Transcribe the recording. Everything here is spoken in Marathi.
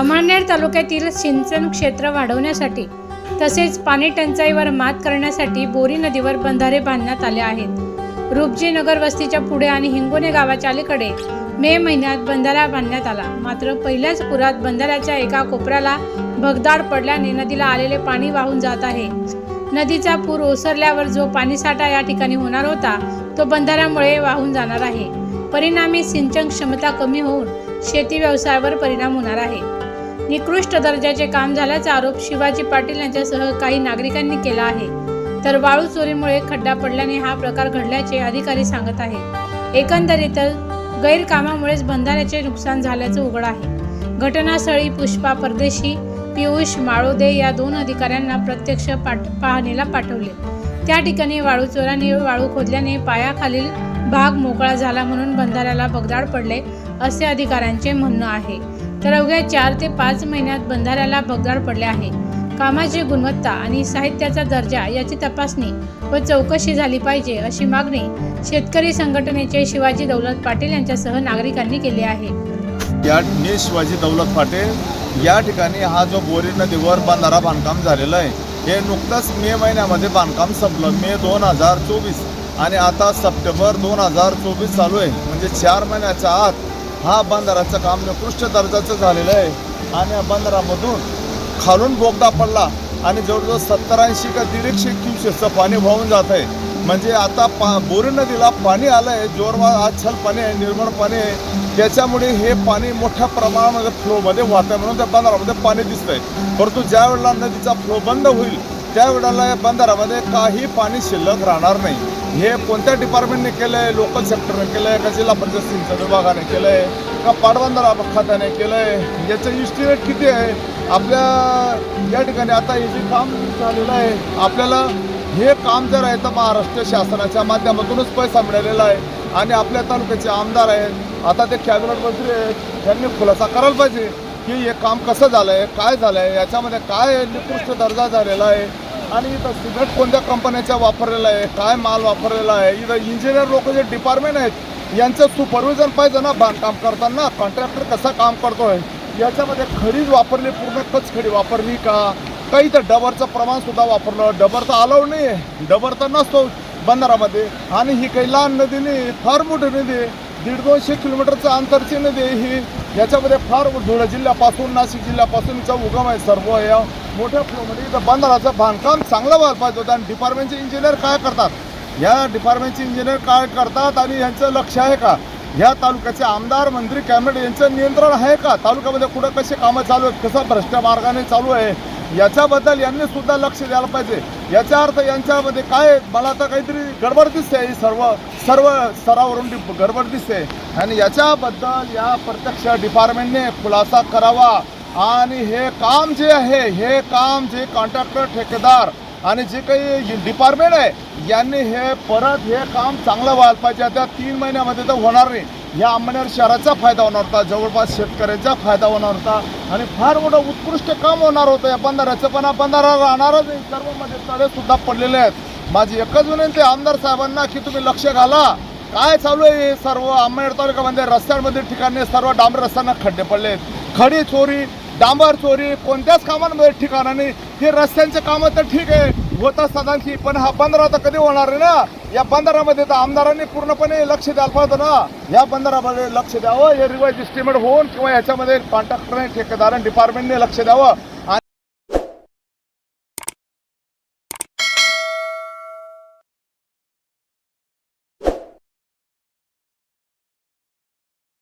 अमळनेर तालुक्यातील सिंचन क्षेत्र वाढवण्यासाठी तसेच पाणी टंचाईवर मात करण्यासाठी बोरी नदीवर बंधारे बांधण्यात आले आहेत. रूपजी नगर वस्तीच्या पुढे आणि हिंगोणे गावाच्या अलीकडे मे महिन्यात बंधारा बांधण्यात आला. मात्र पहिल्याच पुरात बंधाऱ्याच्या एका कोपऱ्याला भगदाड पडल्याने नदीला आलेले पाणी वाहून जात आहे. नदीचा पूर ओसरल्यावर जो पाणीसाठा या ठिकाणी होणार होता तो बंधाऱ्यामुळे वाहून जाणार आहे. परिणामी सिंचन क्षमता कमी होऊन शेती व्यवसायावर परिणाम होणार आहे. निकृष्ट दर्जाचे काम झाल्याचा आरोप शिवाजी पाटील यांच्यासह काही नागरिकांनी केला आहे. तर वाळू चोरीमुळे खड्डा पडल्याने हा प्रकार घडल्याचे अधिकारी सांगत आहे एकंदरीत गैरकामामुळेच बंधाऱ्याचे नुकसान झाल्याचं उघड आहे. घटनास्थळी पुष्पा परदेशी पियुष माळोदे या दोन अधिकाऱ्यांना प्रत्यक्ष पाठ पाहणीला पाठवले. त्या ठिकाणी वाळू चोराने वाळू खोदल्याने पायाखालील भाग मोकळा झाला म्हणून बंधाऱ्याला बगदाड पडले असे अधिकाऱ्यांचे म्हणणं आहे. तर अवघ्या चार ते पाच महिन्यात बंधाऱ्याला भगदाड पडले आहे. कामाची गुणवत्ता आणि साहित्याचा दर्जा याची तपासणी व चौकशी झाली पाहिजे अशी मागणी शेतकरी संघटनेचे शिवाजी दौलत पाटील यांच्यासह नागरिकांनी केली आहे. या मी शिवाजी दौलत पाटील या ठिकाणी हा जो बोरी नदीवर बांधारा बांधकाम झालेलं आहे हे नुकतंच मे महिन्यामध्ये बांधकाम संपलं. मे दोन हजार चोवीस आणि आता सप्टेंबर दोन हजार चोवीस चालू आहे. म्हणजे चार महिन्याच्या आत हा बंधाराचं काम निकृष्ट दर्जाचं झालेलं आहे. आणि या बंधारामधून खालून बोगदा पडला आणि जवळजवळ सत्तर ऐंशी का दीडशे क्युसेसचं पाणी वाहून जात आहे. म्हणजे आता पा बोरी नदीला पाणी आलं आहे जोरवार आच्छल पाणी आहे निर्मळ पाणी आहे. त्याच्यामुळे हे पाणी मोठ्या प्रमाणामध्ये फ्लोमध्ये वाहत आहे म्हणून त्या बंधारामध्ये पाणी दिसतंय. परंतु ज्या वेळेला नदीचा फ्लो बंद होईल त्यावेळेला या बंधारामध्ये काही पाणी शिल्लक राहणार नाही. हे कोणत्या डिपार्टमेंटने केलं आहे लोकल सेक्टरने केलं आहे का जिल्हा परिषद सिंचन विभागाने केलं आहे का पाटबंधारा खात्याने केलं आहे याचं इस्टिमेट किती आहे? आपल्या या ठिकाणी आता हे जे काम झालेलं आहे आपल्याला हे काम जर आहे तर महाराष्ट्र शासनाच्या माध्यमातूनच पैसा मिळालेला आहे. आणि आपल्या तालुक्याचे आमदार आहेत आता ते कॅबिनेट मंत्री आहेत त्यांनी खुलासा करायला पाहिजे की हे काम कसं झालं आहे काय झालं आहे याच्यामध्ये काय निकृष्ट दर्जा झालेला आहे. आणि इथं सिमेंट कोणत्या कंपन्याचा वापरलेला आहे? काय माल वापरलेला आहे? इथं इंजिनियर लोक जे डिपार्टमेंट आहेत यांचं सुपरविजन पाहिजे ना बांधकाम करताना. कॉन्ट्रॅक्टर कसं काम करतोय? याच्यामध्ये खडीच वापरली पूर्ण कच खडी वापरली का? काही तर डबरचं प्रमाण सुद्धा वापरलं. डबर तर अलाउड नाही आहे डबर तर नसतो बंदरामध्ये आणि ही काही लहान नदी नाही फार मोठी नदी आहे. दीड दोनशे किलोमीटरचं अंतरची नदी ही. याच्यामध्ये फार धुळे जिल्ह्यापासून नाशिक जिल्ह्यापासून उगम आहे. सर्व या मोठ्या म्हणजे इथं बंदराचं बांधकाम चांगलं व्हायला पाहिजे होतं. आणि डिपार्टमेंटचे इंजिनियर काय करतात? या डिपार्टमेंटचे इंजिनियर काय करतात? आणि यांचं लक्ष आहे का? या तालुक्याचे आमदार मंत्री कॅबिनेट यांचं नियंत्रण आहे का? तालुक्यामध्ये कुठं कसे कामं चालू आहेत? कसं भ्रष्ट मार्गाने चालू आहे? याच्याबद्दल यांनी सुद्धा लक्ष द्यायला पाहिजे. याचा अर्थ यांच्यामध्ये काय मला तर काहीतरी गडबड दिसते ही सर्व सर्व स्तरावरून गडबड दिसते. आणि याच्याबद्दल या प्रत्यक्ष डिपार्टमेंटने खुलासा करावा. आणि हे काम जे आहे हे काम जे कॉन्ट्रॅक्टर ठेकेदार आणि जे काही डिपार्टमेंट आहे यांनी हे परत हे काम चांगलं व्हायला पाहिजे. आता तीन महिन्यामध्ये तर होणार नाही. या अंबनेर शहराचा फायदा होणार होता जवळपास शेतकऱ्याचा फायदा होणार होता आणि फार मोठं उत्कृष्ट काम होणार होतं. या बंधाऱ्याचं पण हा बंधारा राहणारच नाही. सर्व तळे सुद्धा पडलेले आहेत. माझी एकच विनंती आमदार साहेबांना की तुम्ही लक्ष घाला. काय चालू आहे सर्व? अंमनेर तालुक्यामध्ये रस्त्यांमध्ये ठिकाणी सर्व डांबर रस्त्यांना खड्डे पडले आहेत खडी चोरी डांबर चोरी कोणत्याच कामांमध्ये ठिकाणाने हे रस्त्यांचे कामं तर ठीक आहे होत असतात आणखी पण हा बंदर आता कधी होणार आहे ना? या बंदरामध्ये तर आमदारांनी पूर्णपणे लक्ष द्यायला पाहिजे ना. या बंदरामध्ये लक्ष द्यावं हे रिवाईज इस्टिमेट होऊन किंवा याच्यामध्ये कॉन्ट्रॅक्टरने ठेकेदारांनी डिपार्टमेंटने लक्ष द्यावं.